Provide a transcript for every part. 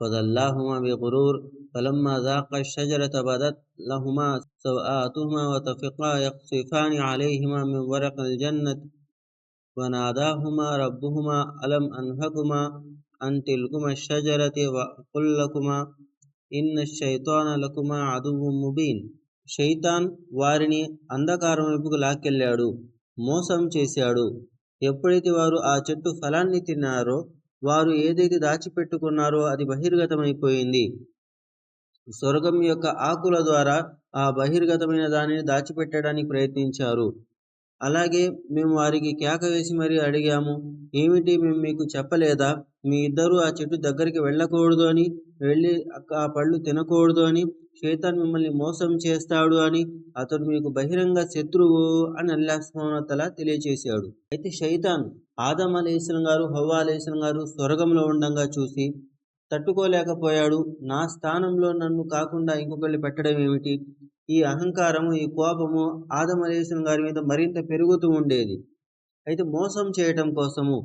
فدلاهما بغرور فلما ذاقا الشجرة بدت لهما سوآتهما وتفقا يقصفان عليهما من ورق الجنة وناداهما ربهما ألم أنهكما عن تلكما الشجرة وأقل لكما إن الشيطان لكما عدو مبين షైతాన్ వారిని అంధకారం వైపుకు లాక్కెళ్ళాడు మోసం చేశాడు ఎప్పుడైతే వారు ఆ చెట్టు ఫలాన్ని తిన్నారో వారు ఏదైతే దాచిపెట్టుకున్నారో అది బహిర్గతమైపోయింది. స్వర్గం యొక్క ఆకుల ద్వారా ఆ బహిర్గతమైన దానిని దాచిపెట్టడానికి ప్రయత్నించారు. అలాగే మేము వారికి కేక వేసి మరీ అడిగాము ఏమిటి మేము మీకు చెప్పలేదా? మీ ఇద్దరు ఆ చెట్టు దగ్గరికి వెళ్ళకూడదు అని వెళ్ళి ఆ పళ్ళు తినకూడదు అని శైతాన్ మిమ్మల్ని మోసం చేస్తాడు అని అతడు మీకు బహిరంగ శత్రువు అని అల్లాహ్మతల తెలియచేశాడు. అయితే శైతాన్ ఆదం అలేసన్ గారు హవ్వా అలేసన్ గారు స్వర్గంలో ఉండగా చూసి తట్టుకోలేకపోయాడు. నా స్థానంలో నన్ను కాకుండా ఇంకొకళ్ళు పెట్టడం ఏమిటి? ఈ అహంకారము ఈ కోపము ఆదం అలేసన్ గారి మీద మరింత పెరుగుతూ ఉండేది. అయితే మోసం చేయటం కోసము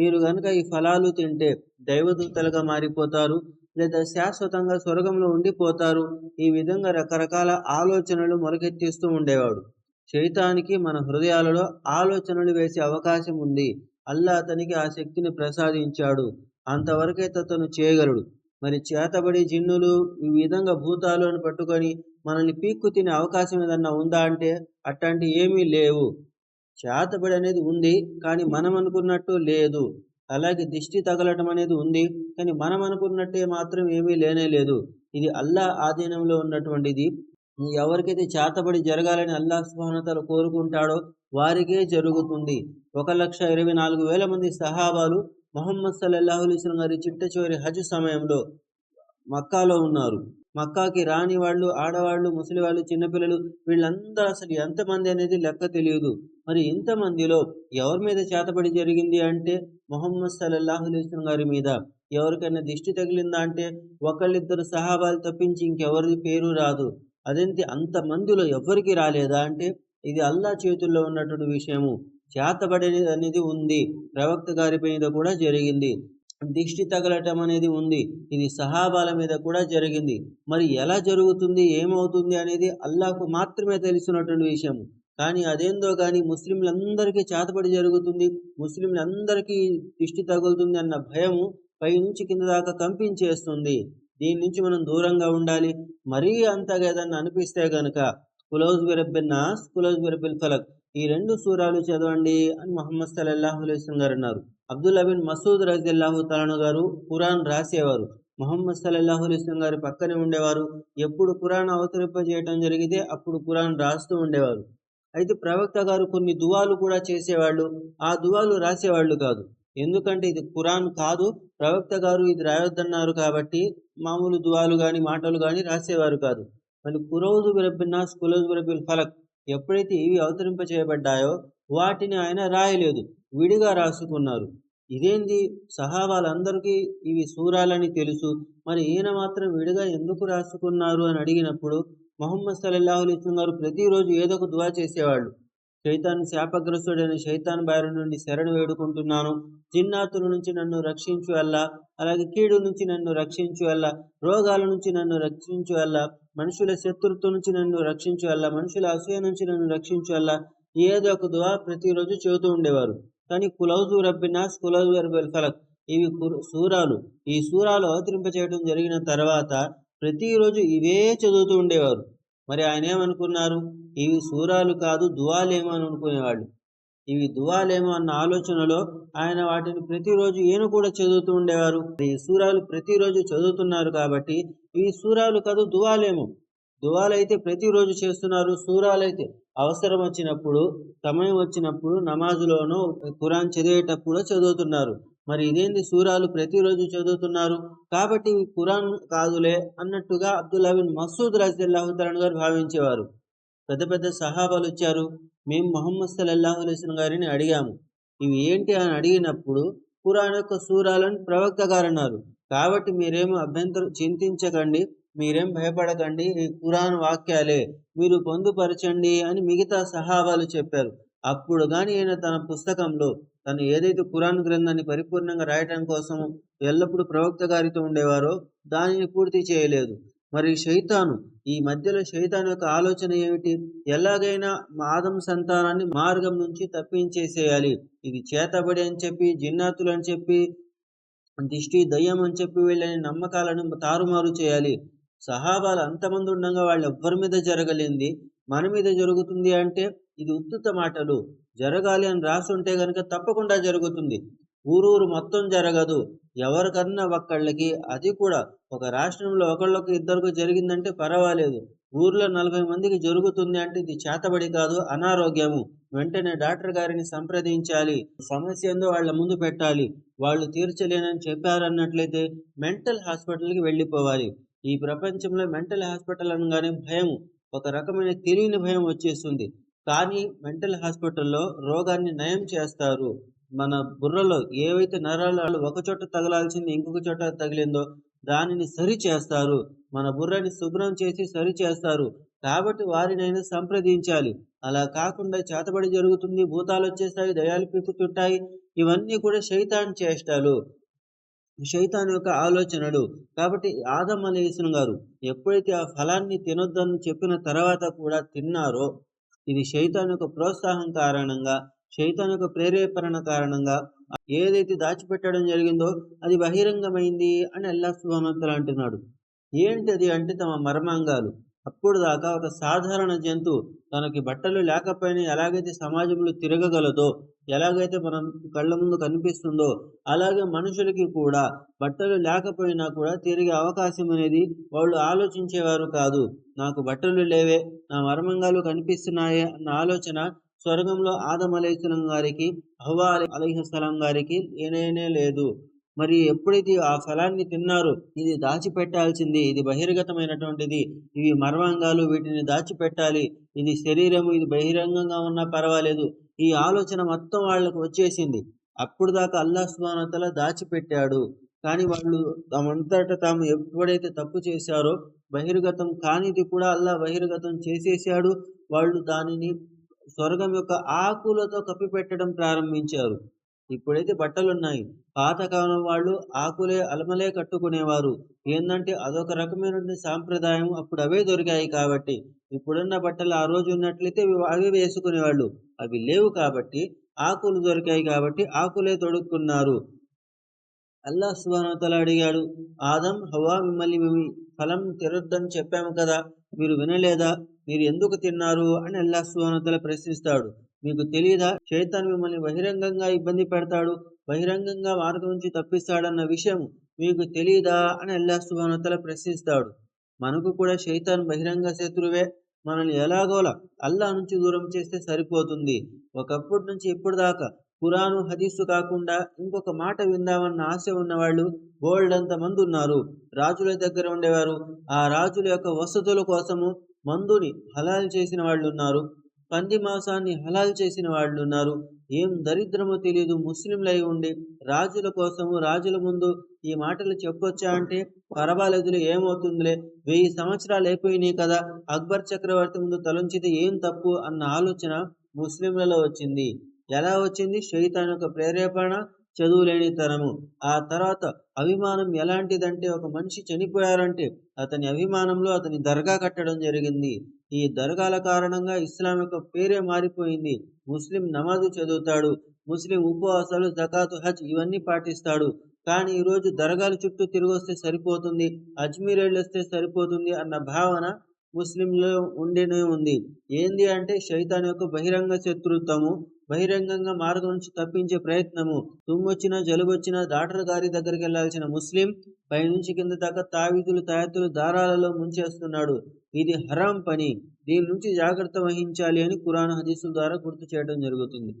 మీరు కనుక ఈ ఫలాలు తింటే దైవదూతలుగా మారిపోతారు. లేదా శాశ్వతంగా స్వర్గంలో ఉండిపోతారు. ఈ విధంగా రకరకాల ఆలోచనలు మొలకెత్తిస్తూ ఉండేవాడు. చైతానికి మన హృదయాలలో ఆలోచనలు వేసే అవకాశం ఉంది. అల్లా అతనికి ఆ శక్తిని ప్రసాదించాడు. అంతవరకే అతను చేయగలడు. మరి చేతబడి జిన్నులు ఈ విధంగా భూతాలను పట్టుకొని మనల్ని పీక్కు తినే అవకాశం ఏదన్నా ఉందా అంటే అట్లాంటి ఏమీ లేవు. చేతబడి అనేది ఉంది కానీ మనం అనుకున్నట్టు లేదు. అలాగే దిష్టి తగలటం అనేది ఉంది కానీ మనం అనుకున్నట్టే మాత్రం ఏమీ లేనే లేదు. ఇది అల్లా ఆధీనంలో ఉన్నటువంటిది. ఎవరికైతే చేతబడి జరగాలని అల్లా సుహానతలు కోరుకుంటాడో వారికే జరుగుతుంది. ఒక లక్ష ఇరవై నాలుగు వేల మంది సహాబాలు మొహమ్మద్ సల్లాహులిస్లం గారి చిట్ట చివరి హజ్ సమయంలో మక్కాలో ఉన్నారు. మక్కాకి రాని వాళ్ళు ఆడవాళ్ళు ముసలి వాళ్ళు చిన్నపిల్లలు వీళ్ళందరూ అసలు ఎంతమంది అనేది లెక్క తెలియదు. మరి ఇంతమందిలో ఎవరి మీద చేతబడి జరిగింది అంటే మొహమ్మద్ సల్లాహులిస్లం గారి మీద? ఎవరికైనా దిష్టి తగిలిందా అంటే ఒకళ్ళిద్దరు సహాబాలు తప్పించి ఇంకెవరి పేరు రాదు. అదేంటి అంతమందిలో ఎవరికి రాలేదా అంటే ఇది అల్లా చేతుల్లో ఉన్నటువంటి విషయము. చేతబడి అనేది ఉంది. ప్రవక్త గారి మీద కూడా జరిగింది. దిష్టి తగలటం అనేది ఉంది. ఇది సహాబాల మీద కూడా జరిగింది. మరి ఎలా జరుగుతుంది? ఏమవుతుంది? అనేది అల్లాహకు మాత్రమే తెలిసినటువంటి విషయం. కానీ అదేందో కానీ ముస్లింలందరికీ చేతపడి జరుగుతుంది. ముస్లింలందరికీ దిష్టి తగులుతుంది అన్న భయము పైనుంచి కింద దాకా కంపించేస్తుంది. దీని నుంచి మనం దూరంగా ఉండాలి. మరీ అంతగా ఏదన్నా అనిపిస్తే గనక కులోజ్ బిరబ్బిన్ నాస్ కులోజ్ బిరబ్బిల్ ఫలక్ ఈ రెండు సూరాలు చదవండి అని మొహమ్మద్ సల్లాహు అలైస్లం గారు అన్నారు. అబ్దుల్లా బిన్ మసూద్ రజల్లాహు తలను గారు ఖురాన్ రాసేవారు. మొహమ్మద్ సల్లాహు అలైస్లం గారి పక్కనే ఉండేవారు. ఎప్పుడు ఖురాన్ అవతరింపజేయటం జరిగితే అప్పుడు ఖురాన్ రాస్తూ ఉండేవారు. అయితే ప్రవక్త గారు కొన్ని దువాలు కూడా చేసేవాళ్ళు. ఆ దువాలు రాసేవాళ్ళు కాదు. ఎందుకంటే ఇది ఖురాన్ కాదు. ప్రవక్త గారు ఇది రాయొద్దన్నారు కాబట్టి మామూలు దువాలు కానీ మాటలు కానీ రాసేవారు కాదు. మళ్ళీ కురోజు బిరబ్బిన్నాస్ కులోజు బిరబ్బిల్ ఫలక్ ఎప్పుడైతే ఇవి అవతరింప చేయబడ్డాయో వాటిని ఆయన రాయలేదు. విడిగా రాసుకున్నారు. ఇదేంది? సహా వాళ్ళందరికీ ఇవి సూరాలని తెలుసు. మరి ఈయన మాత్రం విడిగా ఎందుకు రాసుకున్నారు అని అడిగినప్పుడు మొహమ్మద్ సల్లాహు గారు ప్రతిరోజు ఏదో ఒక దువా చేసేవాళ్ళు. శైతాన్ శాపగ్రస్తుడైన శైతాన్ బారి నుండి శరణు వేడుకుంటున్నాను. జిన్నాతుల నుంచి నన్ను రక్షించు అల్లా. అలాగే కీడు నుంచి నన్ను రక్షించు అల్లా. రోగాల నుంచి నన్ను రక్షించు అల్లా. మనుషుల శత్రుత్వం నుంచి నన్ను రక్షించు అల్లా. మనుషుల అసూయ నుంచి నన్ను రక్షించు అల్లా. ఏదో ఒక దువా ప్రతిరోజు చెబుతూ ఉండేవారు. కానీ కులౌజు రబ్బినాస్ కులౌజు రబ్బిల్ ఫలక్. ఇవి సూరాలు. ఈ సూరాలు అవతరింప చేయడం జరిగిన తర్వాత ప్రతిరోజు ఇవే చదువుతూ ఉండేవారు. మరి ఆయన ఏమనుకున్నారు? ఇవి సూరాలు కాదు దువాలేమో అని అనుకునేవాళ్ళు. ఇవి దువాలేమో అన్న ఆలోచనలో ఆయన వాటిని ప్రతిరోజు ఈయన కూడా చదువుతూ ఉండేవారు. ఈ సూరాలు ప్రతిరోజు చదువుతున్నారు కాబట్టి ఇవి సూరాలు కాదు దువాలేమో. దువాలైతే ప్రతిరోజు చేస్తున్నారు సూరాలైతే. అవసరం వచ్చినప్పుడు సమయం వచ్చినప్పుడు నమాజులోనూ ఖురాన్ చదివేటప్పుడు చదువుతున్నారు. మరి ఇదేంది సూరాలు ప్రతిరోజు చదువుతున్నారు? కాబట్టి ఖురాన్ కాదులే అన్నట్టుగా అబ్దుల్లా బిన్ మసూద్ రజల్లాహుతలన్ గారు భావించేవారు. పెద్ద పెద్ద సహాబాలు వచ్చారు. మేము మొహమ్మద్ సల్లాహు గారిని అడిగాము. ఇవి ఏంటి అని అడిగినప్పుడు ఖురాన్ యొక్క సూరాలను ప్రవక్త గారు అన్నారు. కాబట్టి మీరేమో అభ్యంతరం చింతించకండి. మీరేం భయపడకండి ఈ ఖురాన్ వాక్యాలే మీరు పొందుపరచండి అని మిగతా సహాబాలు చెప్పారు. అప్పుడు కానీ ఈయన తన పుస్తకంలో తను ఏదైతే ఖురాన్ గ్రంథాన్ని పరిపూర్ణంగా రాయటం కోసం ఎల్లప్పుడూ ప్రవక్త గారితో ఉండేవారో దానిని పూర్తి చేయలేదు. మరి శైతాను ఈ మధ్యలో శైతాన్ యొక్క ఆలోచన ఏమిటి? ఎలాగైనా ఆదం సంతానాన్ని మార్గం నుంచి తప్పించేసేయాలి. ఇది చేతబడి అని చెప్పి జిన్నాతులు అని చెప్పి దిష్టి దయ్యం అని చెప్పి వీళ్ళని నమ్మకాలను తారుమారు చేయాలి. సహాబాలు అంతమంది ఉండగా వాళ్ళు ఎవ్వరి మీద జరగలేంది. మన మీద జరుగుతుంది అంటే ఇది ఉత్తుత మాటలు. జరగాలి అని రాసుంటే కనుక తప్పకుండా జరుగుతుంది. ఊరూరు మొత్తం జరగదు. ఎవరికన్నా ఒక్కళ్ళకి అది కూడా ఒక రాష్ట్రంలో ఒకళ్ళకి ఇద్దరికి జరిగిందంటే పర్వాలేదు. ఊర్లో నలభై మందికి జరుగుతుంది అంటే ఇది చేతబడి కాదు అనారోగ్యము. వెంటనే డాక్టర్ గారిని సంప్రదించాలి. సమస్య ఏందో వాళ్ళ ముందు పెట్టాలి. వాళ్ళు తీర్చలేనని చెప్పారన్నట్లయితే మెంటల్ హాస్పిటల్కి వెళ్ళిపోవాలి. ఈ ప్రపంచంలో మెంటల్ హాస్పిటల్ అనగానే భయం. ఒక రకమైన తెలియని భయం వచ్చేస్తుంది. కానీ మెంటల్ హాస్పిటల్లో రోగాన్ని నయం చేస్తారు. మన బుర్రలో ఏవైతే నరాలు ఒక చోట తగలాల్సింది ఇంకొక చోట తగిలిందో దానిని సరి చేస్తారు. మన బుర్రని శుభ్రం చేసి సరి చేస్తారు. కాబట్టి వారినైనా సంప్రదించాలి. అలా కాకుండా చేతబడి జరుగుతుంది భూతాలు వచ్చేస్తాయి దయాలు పీకుతుంటాయి ఇవన్నీ కూడా శైతాన్ చేష్టాలు. శైతాన్ యొక్క ఆలోచనలు కాబట్టి ఆదం అలీస్లం గారు ఎప్పుడైతే ఆ ఫలాన్ని తినొద్దని చెప్పిన తర్వాత కూడా తిన్నారో ఇది శైతాన్ యొక్క ప్రోత్సాహం కారణంగా శైతాన్ యొక్క ప్రేరేపణ కారణంగా ఏదైతే దాచిపెట్టడం జరిగిందో అది బహిరంగమైంది అని అల్లా సుభానతలు అంటున్నాడు. ఏంటి అది అంటే తమ మర్మాంగాలు. అప్పుడు దాకా ఒక సాధారణ జంతువు తనకి బట్టలు లేకపోయినా ఎలాగైతే సమాజంలో తిరగగలదో ఎలాగైతే మనం కళ్ళ ముందు కనిపిస్తుందో అలాగే మనుషులకి కూడా బట్టలు లేకపోయినా కూడా తిరిగే అవకాశం అనేది వాళ్ళు ఆలోచించేవారు కాదు. నాకు బట్టలు లేవే నా మర్మంగాలు కనిపిస్తున్నాయే అన్న ఆలోచన స్వర్గంలో ఆదం అలైస్లం గారికి హవా అలైహస్లాం గారికి ఏనేనే లేదు. మరి ఎప్పుడైతే ఆ ఫలాన్ని తిన్నారో ఇది దాచిపెట్టాల్సింది ఇది బహిర్గతమైనటువంటిది ఇవి మర్మాంగాలు వీటిని దాచిపెట్టాలి ఇది శరీరము ఇది బహిరంగంగా ఉన్నా పర్వాలేదు. ఈ ఆలోచన మొత్తం వాళ్ళకు వచ్చేసింది. అప్పుడు దాకా అల్లా సుబానతల దాచిపెట్టాడు. కానీ వాళ్ళు తమంతట తాము ఎప్పుడైతే తప్పు చేశారో బహిర్గతం కానిది కూడా అల్లా బహిర్గతం చేసేసాడు. వాళ్ళు దానిని స్వర్గం యొక్క ఆకులతో కప్పిపెట్టడం ప్రారంభించారు. ఇప్పుడైతే బట్టలు ఉన్నాయి పాతకాలం వాళ్ళు ఆకులే అలమలే కట్టుకునేవారు. ఏంటంటే అదొక రకమైన సాంప్రదాయం అప్పుడు అవే దొరికాయి కాబట్టి. ఇప్పుడున్న బట్టలు ఆ రోజు ఉన్నట్లయితే అవి వేసుకునేవాళ్ళు. అవి లేవు కాబట్టి ఆకులు దొరికాయి కాబట్టి ఆకులే తొడుక్కున్నారు. అల్లా సుబానతల అడిగాడు ఆదం హవా మిమ్మల్ని మేము ఫలం తిరొద్దని చెప్పాము కదా మీరు వినలేదా? మీరు ఎందుకు తిన్నారు? అని అల్లా సుబానతల ప్రశ్నిస్తాడు. మీకు తెలియదా చైతన్ మిమ్మల్ని బహిరంగంగా ఇబ్బంది పెడతాడు బహిరంగంగా మార్గం నుంచి తప్పిస్తాడన్న విషయం మీకు తెలియదా అని అల్లా సుభానతల ప్రశ్నిస్తాడు. మనకు కూడా శైతాన్ బహిరంగ శత్రువే మనల్ని ఎలాగోలా అల్లా నుంచి దూరం చేస్తే సరిపోతుంది. ఒకప్పటి నుంచి ఇప్పుడు దాకా కురాను హదీసు కాకుండా ఇంకొక మాట విందామన్న ఆశ ఉన్నవాళ్ళు బోల్డ్ అంత మంది ఉన్నారు. రాజుల దగ్గర ఉండేవారు. ఆ రాజుల యొక్క వసతుల కోసము మందుని హలాల్ చేసిన వాళ్ళు ఉన్నారు. పంది మాంసాన్ని హలాల్ చేసిన వాళ్ళు ఉన్నారు ఏం దరిద్రమో తెలియదు ముస్లింలై ఉండి రాజుల కోసము రాజుల ముందు ఈ మాటలు చెప్పొచ్చా అంటే పర్వాలేదులే ఏమవుతుందిలే. వెయ్యి సంవత్సరాలు అయిపోయినాయి కదా అక్బర్ చక్రవర్తి ముందు తలంచితే ఏం తప్పు అన్న ఆలోచన ముస్లింలలో వచ్చింది. ఎలా వచ్చింది? శైతాన్ యొక్క ప్రేరేపణ చదువులేనితనము ఆ తర్వాత అభిమానం ఎలాంటిదంటే ఒక మనిషి చనిపోయారంటే అతని అభిమానంలో అతని దర్గా కట్టడం జరిగింది. ఈ దర్గాల కారణంగా ఇస్లాం యొక్క పేరే మారిపోయింది. ముస్లిం నమాజు చదువుతాడు ముస్లిం ఉపవాసాలు జకాతు హజ్ ఇవన్నీ పాటిస్తాడు. కానీ ఈరోజు దర్గాల చుట్టూ తిరిగొస్తే సరిపోతుంది అజ్మీర్ వెళ్ళొస్తే సరిపోతుంది అన్న భావన ముస్లింలో ఉండినే ఉంది. ఏంది అంటే శైతాన్ యొక్క బహిరంగ శత్రుత్వము బహిరంగంగా మార్గం నుంచి తప్పించే ప్రయత్నము. తుమ్మొచ్చినా జలుబొచ్చినా డాక్టర్ గారి దగ్గరికి వెళ్ళాల్సిన ముస్లిం పైనుంచి కింద దాకా తావితులు తాయత్తులు దారాలలో ముంచేస్తున్నాడు. ఇది హరాం పని. దీని నుంచి జాగ్రత్త వహించాలి అని కురాన్ హదీసుల ద్వారా గుర్తు చేయడం జరుగుతుంది.